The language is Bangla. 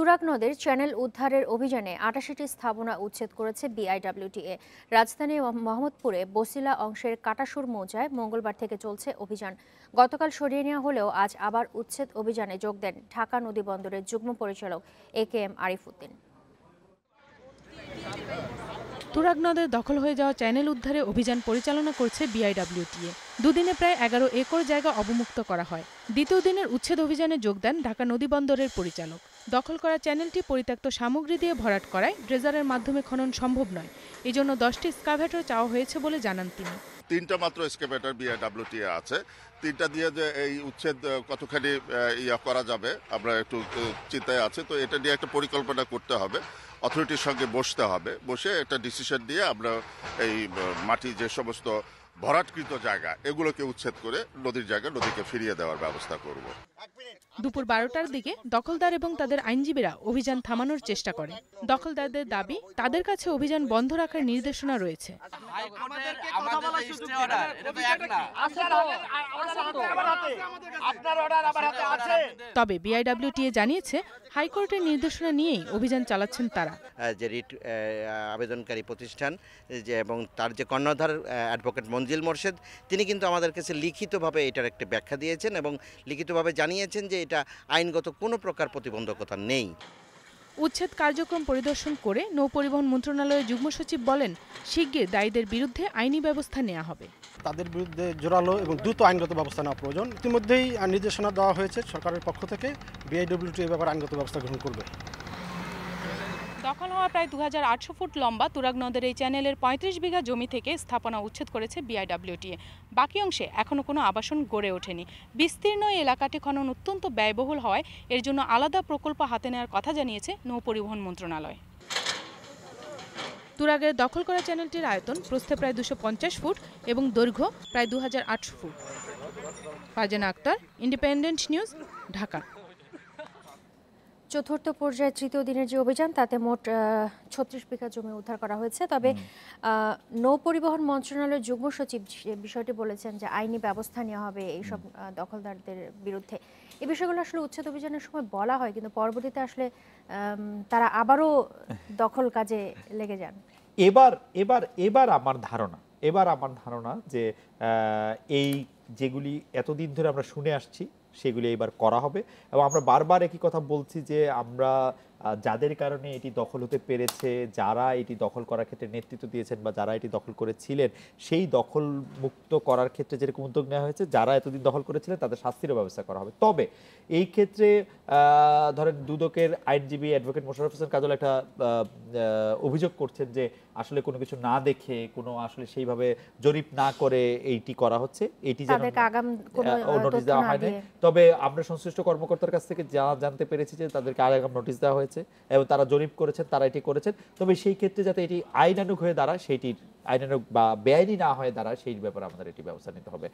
তুরাগ নদের চ্যানেল উদ্ধারের অভিযানে আটাশিটি স্থাপনা উচ্ছেদ করেছে বিআইডব্লিউটিএ। রাজধানী মোহাম্মদপুরে বসিলা অংশের কাটাসুর মৌজায় মঙ্গলবার থেকে চলছে অভিযান। গতকাল সরিয়ে নেওয়া হলেও আজ আবার উচ্ছেদ অভিযানে যোগ দেন ঢাকা নদী বন্দরের যুগ্ম পরিচালক A K M Arifuddin. Turag নদের দখল হয়ে যাওয়া চ্যানেল উদ্ধারে অভিযান পরিচালনা করছে বিআইডব্লিউটিএ। দুদিনে প্রায় এগারো একর জায়গা অবমুক্ত করা হয়। দ্বিতীয় দিনের উচ্ছেদ অভিযানে যোগ দেন ঢাকা নদী বন্দরের পরিচালক। দখল করা চ্যানেলটি পরিত্যক্ত সামগ্রী দিয়ে ভরাট করায়, ড্রেজারের মাধ্যমে খনন সম্ভব নয়। এজন্য দশটি স্কাভেটর চাওয়া হয়েছে বলে জানান তিনি। তিনটা মাত্র এসকেভেটার বিআইডাব্লিউটি আছে। তিনটা দিয়ে যে এই উচ্ছেদ কতখানি ইয়া করা যাবে, আমরা একটু চিন্তায় আছে। তো এটা নিয়ে একটা পরিকল্পনা করতে হবে। অথরিটির সঙ্গে বসতে হবে। বসে একটা ডিসিশন দিয়ে আমরা এই মাটি যে সমস্ত ভরাটকৃত জায়গা, এগুলোকে উচ্ছেদ করে নদীর জায়গা, নদীকে ফিরিয়ে দেওয়ার ব্যবস্থা করব। দুপুর বারোটার দিকে দখলদার এবং তাদের আইনজীবীরা অভিযান থামানোর চেষ্টা করে। দখলদারদের দাবি, তাদের কাছে অভিযান বন্ধ রাখার নির্দেশনা রয়েছে। তবে বিআইডব্লিউটিএ জানিয়েছে, হাইকোর্টের নির্দেশনা নিয়েই অভিযান চালাচ্ছেন তারা। যে রিট আবেদনকারী প্রতিষ্ঠান, যে, এবং তার যে কর্ণধার অ্যাডভোকেট মঞ্জিল মোর্শেদ, তিনি কিন্তু আমাদের কাছে লিখিতভাবে এটার একটা ব্যাখ্যা দিয়েছেন এবং লিখিতভাবে জানিয়েছেন যে এটা আইনগত কোনো প্রকার প্রতিবন্ধকতা নেই। উচ্ছেদ কার্যক্রম পরিদর্শন করে নৌপরিবহন মন্ত্রণালয়ের যুগ্ম সচিব বলেন শিগগির দায়ীদের বিরুদ্ধে আইনি ব্যবস্থা নেওয়া হবে। তাদের বিরুদ্ধে জোরালো এবং দ্রুত আইনগত ব্যবস্থা নেওয়া প্রয়োজন। ইতিমধ্যেই নির্দেশনা দেওয়া হয়েছে সরকারের পক্ষ থেকে। বিআইডব্লিউটি এ ব্যাপারে আইনগত ব্যবস্থা গ্রহণ করবে। দখল হওয়া প্রায় দু হাজার আটশো ফুট লম্বা তুরাগ নদের এই চ্যানেলের পঁয়ত্রিশ বিঘা জমি থেকে স্থাপনা উচ্ছেদ করেছে বিআইডব্লিউটিএ বাকি অংশে এখনও কোনো আবাসন গড়ে ওঠেনি। বিস্তীর্ণ এই এলাকাটি খনন অত্যন্ত ব্যয়বহুল হওয়ায় এর জন্য আলাদা প্রকল্প হাতে নেওয়ার কথা জানিয়েছে নৌপরিবহন মন্ত্রণালয়। তুরাগের দখল করা চ্যানেলটির আয়তন প্রস্থে প্রায় দুশো ফুট এবং দৈর্ঘ্য প্রায় দু হাজার আটশো foot. Farzana Akter, independent news, Dhaka. চতুর্থ পর্যায়ে তৃতীয় দিনের যে অভিযান তাতে মোট ছত্রিশ বিঘা জমি উদ্ধার করা হয়েছে। তবে নৌ পরিবহন মন্ত্রণালয়ের যুগ্ম সচিব বিষয়টি বলেছেন যে আইনি ব্যবস্থা নেওয়া হবে এইসব দখলদারদের বিরুদ্ধে। এ বিষয়গুলো আসলে উচ্ছেদ অভিযানের সময় বলা হয় কিন্তু পরবর্তীতে আসলে তারা আবারও দখল কাজে লেগে যান। এবার এবার এবার আমার ধারণা এবার আমার ধারণা যে এই যেগুলি এতদিন ধরে আমরা শুনে আসছি সেগুলি এবার করা হবে। এবং আমরা বারবার একই কথা বলছি যে আমরা যাদের কারণে এটি দখল হতে পেরেছে যারা এটি দখল করার ক্ষেত্রে নেতৃত্ব দিয়েছেন বা যারা এটি দখল করেছিলেন সেই দখল মুক্ত করার ক্ষেত্রে যেরকম উদ্যোগ নেওয়া হয়েছে যারা এতদিন দখল করেছিলেন তাদের শাস্তিরও ব্যবস্থা করা হবে। তবে এই ক্ষেত্রে আহ, ধরেন দুদকের আইনজীবী অ্যাডভোকেট মোশারফ হোসেন কাজল একটা অভিযোগ করছেন যে আসলে কোনো কিছু না দেখে কোনো আসলে সেইভাবে জরিপ না করে এইটি করা হচ্ছে। এটি যেন নোটিশ দেওয়া হয়নি তবে আমরা সংশ্লিষ্ট কর্মকর্তার কাছ থেকে যা জানতে পেরেছি যে তাদেরকে আগাম নোটিশ দেওয়া হয়েছে এবং তারা জরিপ করেছেন, তারা এটি করেছেন। তবে সেই ক্ষেত্রে যাতে এটি আইনানুগ হয়ে দাঁড়ায় সেইটির আইনানুগ বা বেআইনি না হয়ে দাঁড়ায়, সেই ব্যাপারে আমাদের এটি ব্যবস্থা নিতে হবে।